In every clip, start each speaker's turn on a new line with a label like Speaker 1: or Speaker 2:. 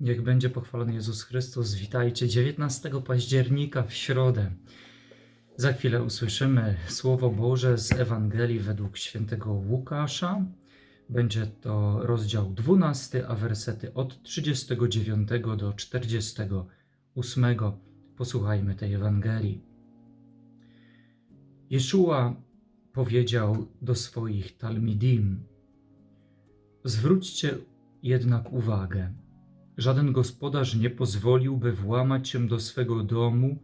Speaker 1: Niech będzie pochwalony Jezus Chrystus. Witajcie 19 października w środę. Za chwilę usłyszymy Słowo Boże z Ewangelii według świętego Łukasza. Będzie to rozdział 12, a wersety od 39 do 48. Posłuchajmy tej Ewangelii. Jeszua powiedział do swoich talmidim: Zwróćcie jednak uwagę. Żaden gospodarz nie pozwoliłby włamać się do swego domu,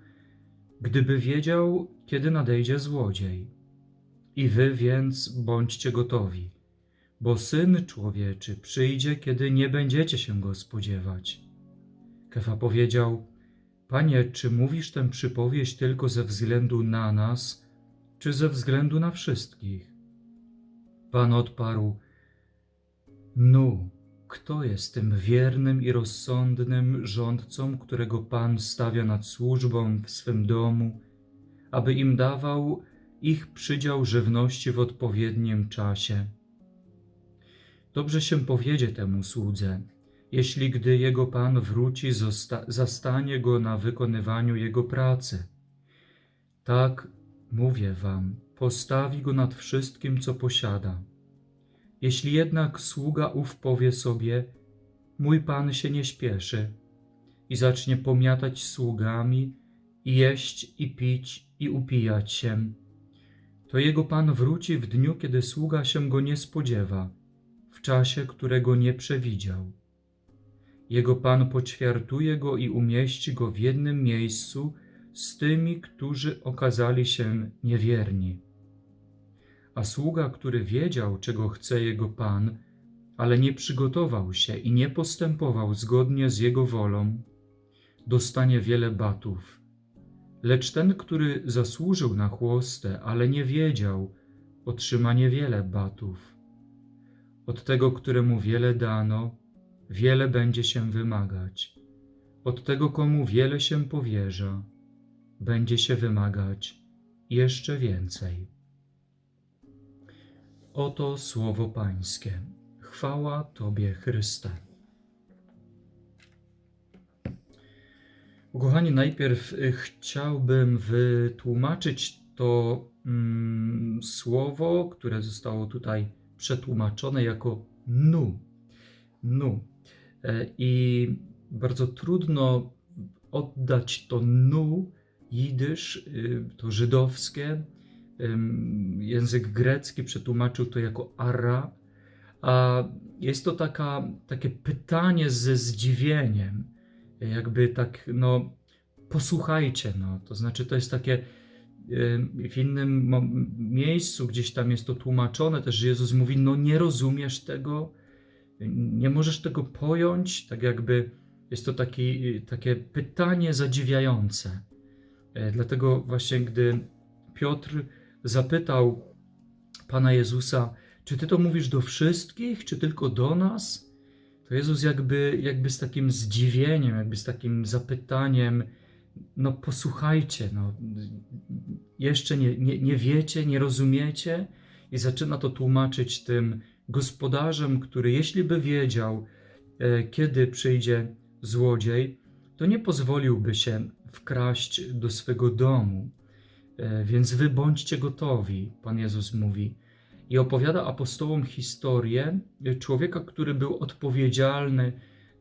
Speaker 1: gdyby wiedział, kiedy nadejdzie złodziej. I wy więc bądźcie gotowi, bo syn człowieczy przyjdzie, kiedy nie będziecie się go spodziewać. Kefa powiedział: Panie, czy mówisz tę przypowieść tylko ze względu na nas, czy ze względu na wszystkich? Pan odparł: Nu, kto jest tym wiernym i rozsądnym rządcą, którego Pan stawia nad służbą w swym domu, aby im dawał ich przydział żywności w odpowiednim czasie? Dobrze się powiedzie temu słudze, jeśli gdy jego Pan wróci, zastanie go na wykonywaniu jego pracy. Tak, mówię wam, postawi go nad wszystkim, co posiada. Jeśli jednak sługa ów powie sobie: Mój pan się nie śpieszy, i zacznie pomiatać sługami, i jeść, i pić, i upijać się, to jego pan wróci w dniu, kiedy sługa się go nie spodziewa, w czasie, którego nie przewidział. Jego pan poćwiartuje go i umieści go w jednym miejscu z tymi, którzy okazali się niewierni. A sługa, który wiedział, czego chce jego pan, ale nie przygotował się i nie postępował zgodnie z jego wolą, dostanie wiele batów. Lecz ten, który zasłużył na chłostę, ale nie wiedział, otrzyma niewiele batów. Od tego, któremu wiele dano, wiele będzie się wymagać. Od tego, komu wiele się powierza, będzie się wymagać jeszcze więcej. Oto słowo Pańskie. Chwała Tobie, Chryste. Kochani, najpierw y, chciałbym wytłumaczyć to mm, słowo, które zostało tutaj przetłumaczone jako nu. Nu. E, I bardzo trudno oddać to nu, jidysz, y, to żydowskie, Język grecki przetłumaczył to jako ara, a jest to taka, takie pytanie ze zdziwieniem, jakby tak, no, posłuchajcie, no, to znaczy to jest takie, w innym miejscu gdzieś tam jest to tłumaczone też, Jezus mówi, no nie rozumiesz tego, nie możesz tego pojąć, tak jakby jest to taki, takie pytanie zadziwiające. E, Dlatego właśnie, gdy Piotr zapytał Pana Jezusa, czy Ty to mówisz do wszystkich, czy tylko do nas? To Jezus jakby, jakby z takim zdziwieniem, jakby z takim zapytaniem, no posłuchajcie, no, jeszcze nie, nie, nie wiecie, nie rozumiecie i zaczyna to tłumaczyć tym gospodarzem, który jeśli by wiedział, e, kiedy przyjdzie złodziej, to nie pozwoliłby się wkraść do swego domu. E, Więc wy bądźcie gotowi, Pan Jezus mówi. I opowiada apostołom historię człowieka, który był odpowiedzialny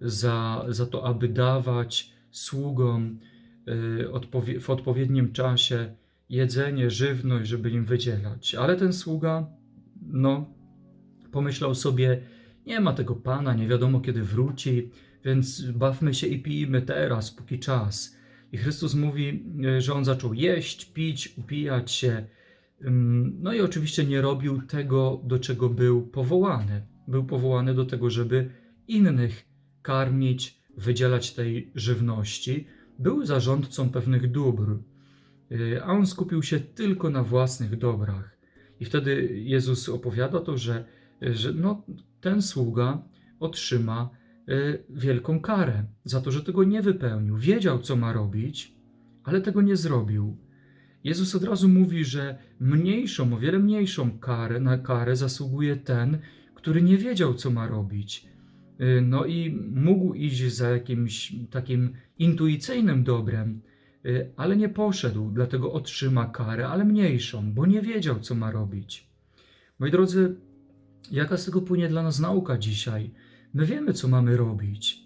Speaker 1: za, za to, aby dawać sługom e, w odpowiednim czasie jedzenie, żywność, żeby im wydzielać. Ale ten sługa, no, pomyślał sobie, nie ma tego Pana, nie wiadomo kiedy wróci, więc bawmy się i pijmy teraz, póki czas. I Chrystus mówi, e, że on zaczął jeść, pić, upijać się. No i oczywiście nie robił tego, do czego był powołany. Był powołany do tego, żeby innych karmić, wydzielać tej żywności. Był zarządcą pewnych dóbr, y, a on skupił się tylko na własnych dobrach. I wtedy Jezus opowiada to, że, że no, ten sługa otrzyma wielką karę za to, że tego nie wypełnił. Wiedział, co ma robić, ale tego nie zrobił. Jezus od razu mówi, że mniejszą, o wiele mniejszą karę, na karę zasługuje ten, który nie wiedział, co ma robić. Y, No i mógł iść za jakimś takim intuicyjnym dobrem, y, ale nie poszedł, dlatego otrzyma karę, ale mniejszą, bo nie wiedział, co ma robić. Moi drodzy, jaka z tego płynie dla nas nauka dzisiaj? My wiemy, co mamy robić.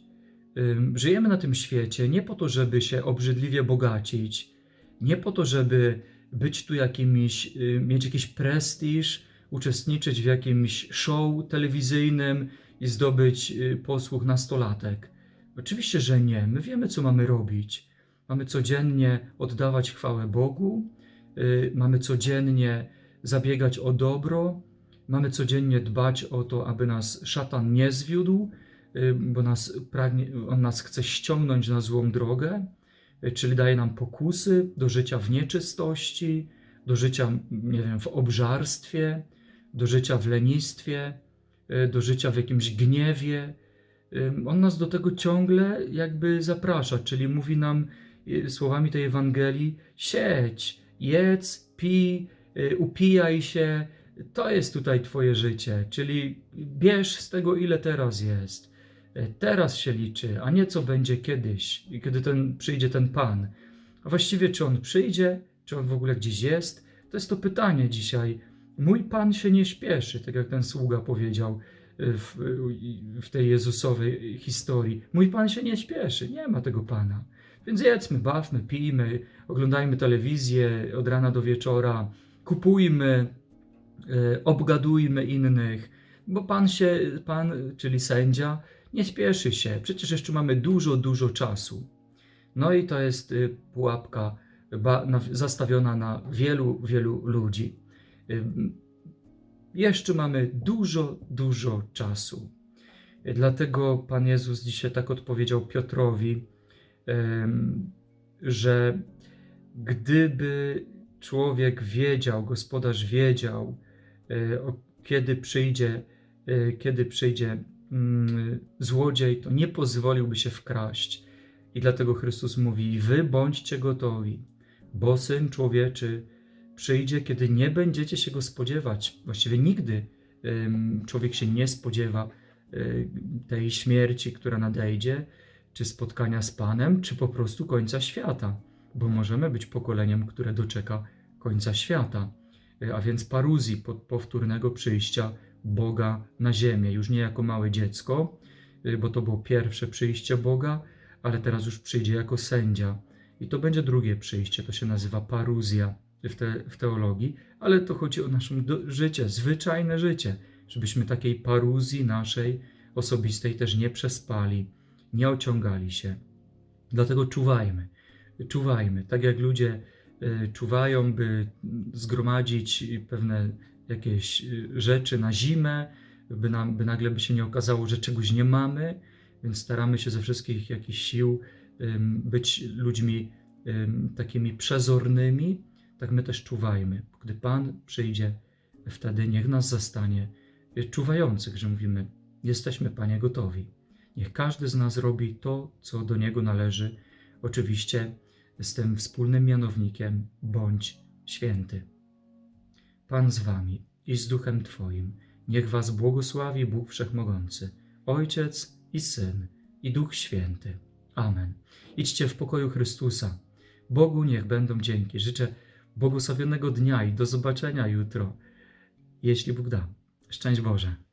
Speaker 1: Żyjemy na tym świecie nie po to, żeby się obrzydliwie bogacić, nie po to, żeby być tu jakimiś, y, mieć jakiś prestiż, uczestniczyć w jakimś show telewizyjnym i zdobyć y, posłuch nastolatek. Oczywiście, że nie. My wiemy, co mamy robić. Mamy codziennie oddawać chwałę Bogu, y, mamy codziennie zabiegać o dobro, mamy codziennie dbać o to, aby nas szatan nie zwiódł, y, bo nas pragnie, on nas chce ściągnąć na złą drogę, y, czyli daje nam pokusy do życia w nieczystości, do życia, nie wiem, w obżarstwie, do życia w lenistwie, y, do życia w jakimś gniewie. On nas do tego ciągle jakby zaprasza, czyli mówi nam słowami tej Ewangelii: siedź, jedz, pij, upijaj się. To jest tutaj Twoje życie, czyli bierz z tego, ile teraz jest. Y, Teraz się liczy, a nie co będzie kiedyś, kiedy ten, przyjdzie ten Pan. A właściwie, czy on przyjdzie, czy on w ogóle gdzieś jest, to jest to pytanie dzisiaj. Mój Pan się nie śpieszy, tak jak ten sługa powiedział y, w, w tej Jezusowej historii. Mój Pan się nie śpieszy, nie ma tego Pana. Więc jedzmy, bawmy, pijmy, oglądajmy telewizję od rana do wieczora, kupujmy, obgadujmy innych, bo Pan się, Pan, czyli sędzia, nie śpieszy się. Przecież jeszcze mamy dużo, dużo czasu. No i to jest y, pułapka zastawiona na wielu, wielu ludzi. Y, Jeszcze mamy dużo, dużo czasu. Y, Dlatego Pan Jezus dzisiaj tak odpowiedział Piotrowi, że gdyby człowiek wiedział, gospodarz wiedział, y, kiedy przyjdzie, y, kiedy przyjdzie mm, złodziej, to nie pozwoliłby się wkraść. I dlatego Chrystus mówi: Wy bądźcie gotowi, bo syn człowieczy przyjdzie, kiedy nie będziecie się go spodziewać. Właściwie nigdy człowiek się nie spodziewa y, tej śmierci, która nadejdzie, czy spotkania z Panem, czy po prostu końca świata, bo możemy być pokoleniem, które doczeka końca świata, a więc paruzji, po- powtórnego przyjścia Boga na ziemię, już nie jako małe dziecko, y, bo to było pierwsze przyjście Boga, ale teraz już przyjdzie jako sędzia. I to będzie drugie przyjście, to się nazywa paruzja w, te, w teologii, ale to chodzi o nasze życie, zwyczajne życie, żebyśmy takiej paruzji naszej osobistej też nie przespali, nie ociągali się. Dlatego czuwajmy, czuwajmy, tak jak ludzie czuwają, by zgromadzić pewne jakieś y, rzeczy na zimę, by, nam, by nagle by się nie okazało, że czegoś nie mamy, więc staramy się ze wszystkich jakichś sił być ludźmi takimi przezornymi, tak my też czuwajmy. Gdy Pan przyjdzie, wtedy niech nas zastanie y, czuwających, że mówimy, jesteśmy Panie gotowi. Niech każdy z nas robi to, co do niego należy, oczywiście z tym wspólnym mianownikiem bądź święty. Pan z wami i z duchem Twoim. Niech was błogosławi Bóg Wszechmogący, Ojciec i Syn i Duch Święty. Amen. Idźcie w pokoju Chrystusa. Bogu niech będą dzięki. Życzę błogosławionego dnia i do zobaczenia jutro, jeśli Bóg da. Szczęść Boże.